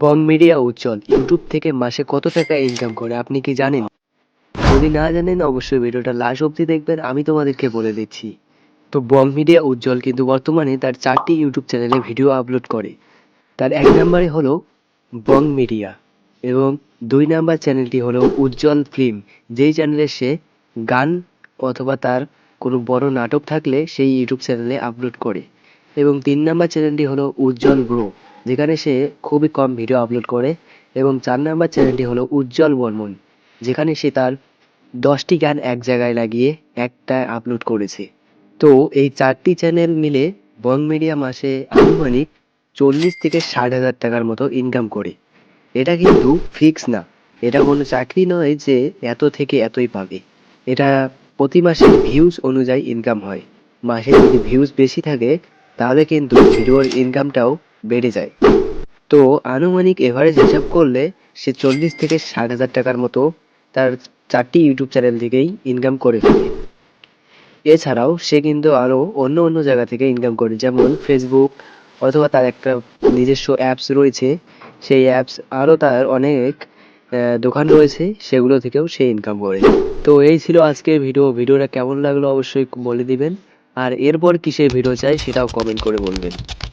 বং media উজ্জ্বল। YouTube থেকে মাসে কত টাকা ইনকাম করে, আপনি কি জানেন? যদি না জানেন, অবশ্যই ভিডিওটা লাস্ট অবধি দেখবেন, আমি তোমাদেরকে বলে দিচ্ছি। তো বং মিডিয়া উজ্জ্বল কিন্তু বর্তমানে তার চারটি ইউটিউব চ্যানেলে ভিডিও আপলোড করে। তার এক নম্বরে হলো বং মিডিয়া এবং দুই নাম্বার চ্যানেলটি হলো উজ্জ্বল ফিল্ম যেই চ্যানেলে সে গান অথবা তার কোনো বড় নাটক থাকলে সেই ইউটিউব চ্যানেলে আপলোড করে। এবং তিন নাম্বার চ্যানেলটি হলো উজ্জ্বল ব্রো যেখানে সে খুবই কম ভিডিও আপলোড করে এবং চার নাম্বার চ্যানেলটি হলো উজ্জ্বল বর্মন, যেখানে সে তার দশটি গান এক জায়গায় লাগিয়ে একটা আপলোড করেছে। তো এই চারটি চ্যানেল মিলে বং মিডিয়া মাসে আনুমানিক চল্লিশ থেকে ষাট হাজার টাকার মতো ইনকাম করে। এটা কিন্তু ফিক্স না। এটা কোনো চাকরি নয় যে এত থেকে এতই পাবে। এটা প্রতি মাসে ভিউজ অনুযায়ী ইনকাম হয়। মাসে যদি ভিউজ বেশি থাকে, তাহলে কিন্তু ভিডিওর ইনকামটাও বেড়ে যায়। তো আনুমানিক এভারেজ হিসাব করলে সে চল্লিশ থেকে ষাট হাজার টাকার মতো তার চারটি ইউটিউব চ্যানেল থেকেই ইনকাম করে ফেলে এছাড়াও সে কিন্তু আরও অন্য অন্য জায়গা থেকে ইনকাম করে, যেমন ফেসবুক অথবা তার একটা নিজস্ব অ্যাপস রয়েছে। সেই অ্যাপস আরও তার অনেক দোকান রয়েছে, সেগুলো থেকেও সে ইনকাম করে। তো এই ছিল আজকের ভিডিও ভিডিওটা কেমন লাগল অবশ্যই বলে দিবেন। আর এরপর কিসের ভিডিও চাই সেটাও কমেন্ট করে বলবেন।